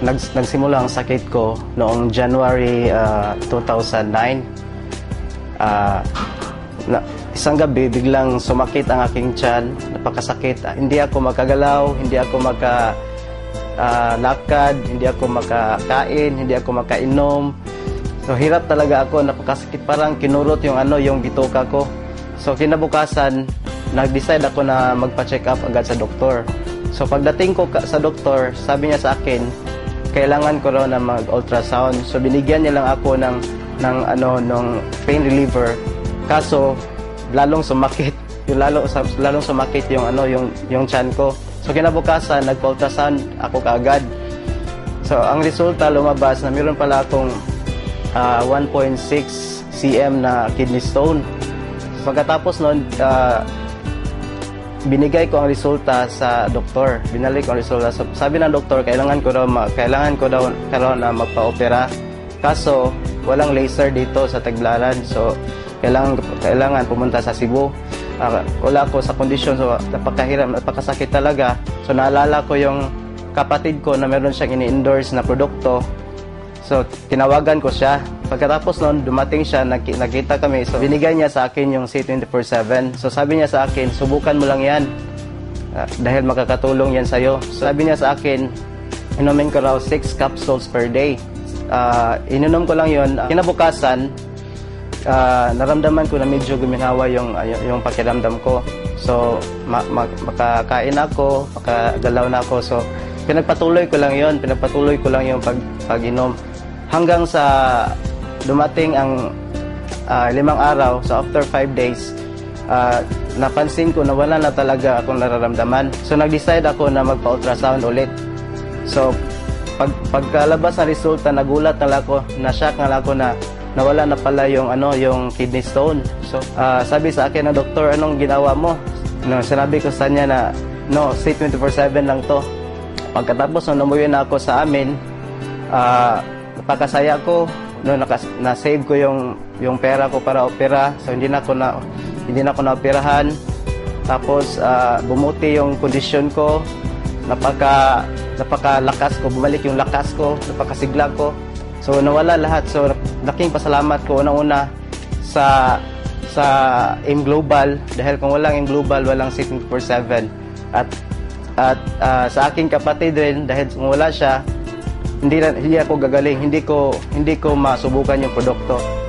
nag, nagsimula ang sakit ko noong January ah, 2009. Ah, na, isang gabi biglang sumakit ang aking tiyan, napakasakit. Ah, hindi ako makagalaw, hindi ako maka ah, lakad, hindi ako makakain, hindi ako makainom. So hirap talaga ako, napakasakit parang kinurot yung ano, yung bituka ko. So kinabukasan, nag-decide ako na magpa-check up agad sa doktor. So pagdating ko sa doktor, sabi niya sa akin, kailangan ko raw na mag-ultrasound. So binigyan niya lang ako ng ng ano ng pain reliever. Kaso lalong sumakit. Yung lalo lalong sumakit yung ano yung yung tiyan ko. So kinabukasan nag-ultrasound ako kaagad. So ang resulta lumabas na meron pala akong ah, 1.6 cm na kidney stone. Pagkatapos noon, ah, binigay ko ang resulta sa doktor. Binalik ko ang resulta. So, sabi ng doktor, kailangan ko daw kailangan ko daw karon na magpa-opera. Kaso walang laser dito sa Tagbilaran. So kailangan kailangan pumunta sa Cebu. Ah, wala ko sa kondisyon so napakahirap, napakasakit talaga. So naalala ko yung kapatid ko na meron siyang ini-endorse na produkto So, tinawagan ko siya. Pagkatapos noon, dumating siya, naki- nakita kami. So, binigay niya sa akin yung C24-7. So, sabi niya sa akin, subukan mo lang yan. Ah, dahil makakatulong yan sa'yo. So, sabi niya sa akin, inumin ko raw 6 capsules per day. Ah, ininom ko lang yon Kinabukasan, ah, naramdaman ko na medyo guminawa yung, yung, yung pakiramdam ko. So, ma- ma- makakain ako, makagalaw na ako. So, pinagpatuloy ko lang yon pinagpatuloy ko lang yung pag, pag-inom. Hanggang sa dumating ang ah, limang araw, so after five days, ah, napansin ko na wala na talaga akong nararamdaman. So, nag-decide ako na magpa-ultrasound ulit. So, pag pagkalabas ng resulta, nagulat na ako, na-shock na ako na nawala na pala yung ano, yung kidney stone. So, ah, sabi sa akin ng doktor, anong ginawa mo? No, sinabi ko sa kanya na, no, stay 24/7 lang to. Pagkatapos nung umuwi na ako sa amin, ah, napakasaya ko, no, nakas, na-save ko yung yung pera ko para opera. So hindi na ako na hindi na ako naoperahan. Tapos ah, bumuti yung kondisyon ko. Napaka napakalakas ko, bumalik yung lakas ko, napakasigla ko. So nawala lahat. So laking pasalamat ko unang-una sa sa AIM Global dahil kung walang AIM Global, walang Sit 24/7. At at ah, sa aking kapatid rin dahil kung wala siya, hindi na, hindi ako gagaling, hindi ko hindi ko masubukan yung produkto.